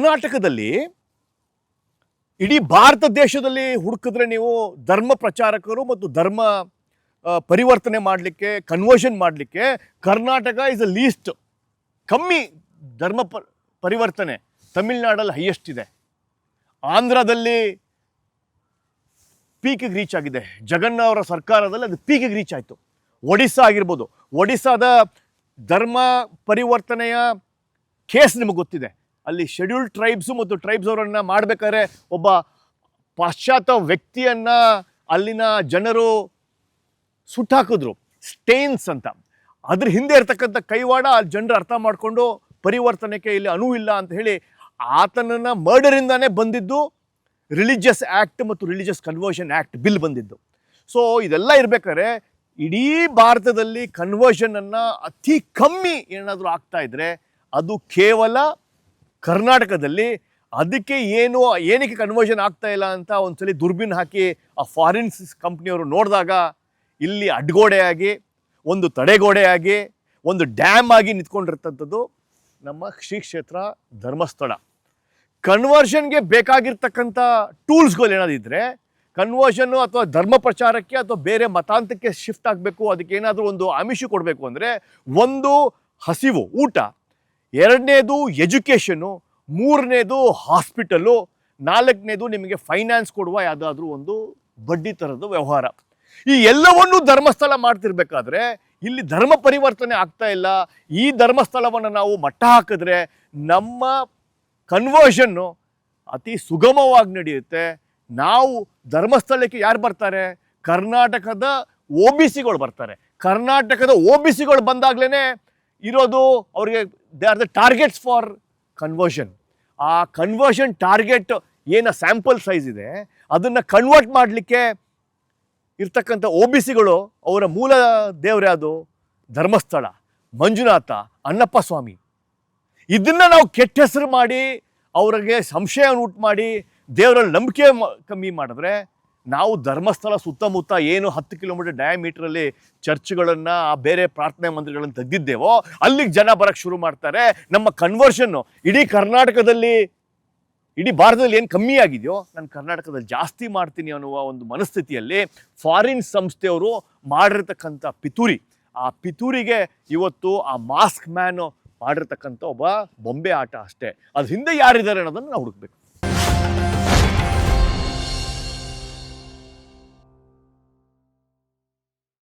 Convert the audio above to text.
ಕರ್ನಾಟಕದಲ್ಲಿ ಇಡೀ ಭಾರತ ದೇಶದಲ್ಲಿ ಹುಡುಕಿದ್ರೆ ನೀವು ಧರ್ಮ ಪ್ರಚಾರಕರು ಮತ್ತು ಧರ್ಮ ಪರಿವರ್ತನೆ ಮಾಡಲಿಕ್ಕೆ ಕನ್ವರ್ಷನ್ ಮಾಡಲಿಕ್ಕೆ ಕರ್ನಾಟಕ ಇಸ್ ಅ ಲೀಸ್ಟ್ ಕಮ್ಮಿ ಧರ್ಮ ಪರಿವರ್ತನೆ ತಮಿಳ್ನಾಡಲ್ಲಿ ಹೈಯೆಸ್ಟ್ ಇದೆ. ಆಂಧ್ರದಲ್ಲಿ ಪೀಕಿಗೆ ರೀಚ್ ಆಗಿದೆ. ಜಗನ್ನ ಅವರ ಸರ್ಕಾರದಲ್ಲಿ ಅದು ಪೀಕಿಗೆ ರೀಚ್ ಆಯಿತು. ಒಡಿಸ್ಸಾ ಆಗಿರ್ಬೋದು. ಒಡಿಸ್ಸಾದ ಧರ್ಮ ಪರಿವರ್ತನೆಯ ಕೇಸ್ ನಿಮಗೆ ಗೊತ್ತಿದೆ. ಅಲ್ಲಿ ಶೆಡ್ಯೂಲ್ ಟ್ರೈಬ್ಸು ಮತ್ತು ಟ್ರೈಬ್ಸ್ ಅವರನ್ನು ಮಾಡಬೇಕಾದ್ರೆ ಒಬ್ಬ ಪಾಶ್ಚಾತ್ಯ ವ್ಯಕ್ತಿಯನ್ನು ಅಲ್ಲಿನ ಜನರು ಸುಟ್ಟಾಕಿದ್ರು. ಸ್ಟೇನ್ಸ್ ಅಂತ. ಅದ್ರ ಹಿಂದೆ ಇರ್ತಕ್ಕಂಥ ಕೈವಾಡ ಅಲ್ಲಿ ಜನರು ಅರ್ಥ ಮಾಡಿಕೊಂಡು ಪರಿವರ್ತನೆಗೆ ಇಲ್ಲಿ ಅನುವಿಲ್ಲ ಅಂತ ಹೇಳಿ ಆತನನ್ನು ಮರ್ಡರಿಂದಾನೇ ಬಂದಿದ್ದು ರಿಲಿಜಿಯಸ್ ಆ್ಯಕ್ಟ್ ಮತ್ತು ರಿಲಿಜಿಯಸ್ ಕನ್ವರ್ಷನ್ ಆ್ಯಕ್ಟ್ ಬಿಲ್ ಬಂದಿದ್ದು. ಸೊ ಇದೆಲ್ಲ ಇರಬೇಕಾದ್ರೆ ಇಡೀ ಭಾರತದಲ್ಲಿ ಕನ್ವರ್ಷನನ್ನು ಅತಿ ಕಮ್ಮಿ ಏನಾದರೂ ಆಗ್ತಾ ಇದ್ರೆ ಅದು ಕೇವಲ ಕರ್ನಾಟಕದಲ್ಲಿ ಅದಕ್ಕೆ ಏನು, ಏನಕ್ಕೆ ಕನ್ವರ್ಷನ್ ಆಗ್ತಾ ಇಲ್ಲ ಅಂತ ಒಂದ್ಸಲಿ ದುರ್ಬಿನ್ ಹಾಕಿ ಆ ಫಾರಿನ್ಸ್ ಕಂಪ್ನಿಯವರು ನೋಡಿದಾಗ ಇಲ್ಲಿ ಅಡ್ಗೋಡೆಯಾಗಿ, ಒಂದು ತಡೆಗೋಡೆಯಾಗಿ, ಒಂದು ಡ್ಯಾಮ್ ಆಗಿ ನಿಂತ್ಕೊಂಡಿರ್ತಂಥದ್ದು ನಮ್ಮ ಶ್ರೀ ಕ್ಷೇತ್ರ ಧರ್ಮಸ್ಥಳ. ಕನ್ವರ್ಷನ್ಗೆ ಬೇಕಾಗಿರ್ತಕ್ಕಂಥ ಟೂಲ್ಸ್ಗಳು ಏನಾದಿದ್ರೆ ಕನ್ವರ್ಷನ್ನು ಅಥವಾ ಧರ್ಮ ಪ್ರಚಾರಕ್ಕೆ ಅಥವಾ ಬೇರೆ ಮತಾಂತಕ್ಕೆ ಶಿಫ್ಟ್ ಆಗಬೇಕು, ಅದಕ್ಕೆ ಏನಾದರೂ ಒಂದು ಆಮಿಷ ಕೊಡಬೇಕು ಅಂದರೆ ಒಂದು ಹಸಿವು, ಊಟ. ಎರಡನೇದು ಎಜುಕೇಷನು ಮೂರನೇದು ಹಾಸ್ಪಿಟಲು ನಾಲ್ಕನೇದು ನಿಮಗೆ ಫೈನಾನ್ಸ್ ಕೊಡುವ ಯಾವುದಾದ್ರೂ ಒಂದು ಬಡ್ಡಿ ಥರದ ವ್ಯವಹಾರ. ಈ ಎಲ್ಲವನ್ನೂ ಧರ್ಮಸ್ಥಳ ಮಾಡ್ತಿರ್ಬೇಕಾದ್ರೆ ಇಲ್ಲಿ ಧರ್ಮ ಪರಿವರ್ತನೆ ಆಗ್ತಾ ಇಲ್ಲ. ಈ ಧರ್ಮಸ್ಥಳವನ್ನು ನಾವು ಮಟ್ಟ ಹಾಕಿದ್ರೆ ನಮ್ಮ ಕನ್ವರ್ಷನ್ನು ಅತಿ ಸುಗಮವಾಗಿ ನಡೆಯುತ್ತೆ. ನಾವು ಧರ್ಮಸ್ಥಳಕ್ಕೆ ಯಾರು ಬರ್ತಾರೆ? ಕರ್ನಾಟಕದ ಓ ಬಿ ಸಿಗಳು ಬರ್ತಾರೆ. ಕರ್ನಾಟಕದ ಒ ಬಿ ಸಿಗಳು ಬಂದಾಗಲೇ ಇರೋದು ಅವ್ರಿಗೆ they are the targets for conversion ಆ ಕನ್ವರ್ಷನ್ ಟಾರ್ಗೆಟ್ ಏನು ಸ್ಯಾಂಪಲ್ ಸೈಜ್ ಇದೆ, ಅದನ್ನು ಕನ್ವರ್ಟ್ ಮಾಡಲಿಕ್ಕೆ ಇರ್ತಕ್ಕಂಥ ಒ ಬಿ ಸಿಗಳು ಅವರ ಮೂಲ ದೇವರೇ ಅದು ಧರ್ಮಸ್ಥಳ, ಮಂಜುನಾಥ, ಅಣ್ಣಪ್ಪ ಸ್ವಾಮಿ. ಇದನ್ನು ನಾವು ಕೆಟ್ಟ ಹೆಸರು ಮಾಡಿ ಅವರಿಗೆ ಸಂಶಯವನ್ನು ಉಂಟು ಮಾಡಿ ದೇವರಲ್ಲಿ ನಂಬಿಕೆ ಕಮ್ಮಿ ಮಾಡಿದ್ರೆ ನಾವು ಧರ್ಮಸ್ಥಳ ಸುತ್ತಮುತ್ತ ಏನು ಹತ್ತು ಕಿಲೋಮೀಟರ್ ಡಯಾಮೀಟ್ರಲ್ಲಿ ಚರ್ಚ್ಗಳನ್ನು ಬೇರೆ ಪ್ರಾರ್ಥನೆ ಮಂದಿರಗಳನ್ನು ತೆಗೆದಿದ್ದೇವೋ, ಅಲ್ಲಿಗೆ ಜನ ಬರೋಕ್ಕೆ ಶುರು ಮಾಡ್ತಾರೆ. ನಮ್ಮ ಕನ್ವರ್ಷನ್ನು ಇಡೀ ಕರ್ನಾಟಕದಲ್ಲಿ, ಇಡೀ ಭಾರತದಲ್ಲಿ ಏನು ಕಮ್ಮಿ ಆಗಿದೆಯೋ, ನಾನು ಕರ್ನಾಟಕದಲ್ಲಿ ಜಾಸ್ತಿ ಮಾಡ್ತೀನಿ ಅನ್ನುವ ಒಂದು ಮನಸ್ಥಿತಿಯಲ್ಲಿ ಫಾರಿನ್ ಸಂಸ್ಥೆಯವರು ಮಾಡಿರ್ತಕ್ಕಂಥ ಪಿತೂರಿ, ಆ ಪಿತೂರಿಗೆ ಇವತ್ತು ಆ ಮಾಸ್ಕ್ ಮ್ಯಾನು ಮಾಡಿರ್ತಕ್ಕಂಥ ಒಬ್ಬ ಬೊಂಬೆ ಆಟ ಅಷ್ಟೇ. ಅದ್ರ ಹಿಂದೆ ಯಾರಿದ್ದಾರೆ ಅನ್ನೋದನ್ನು ನಾವು ಹುಡುಕ್ಬೇಕು.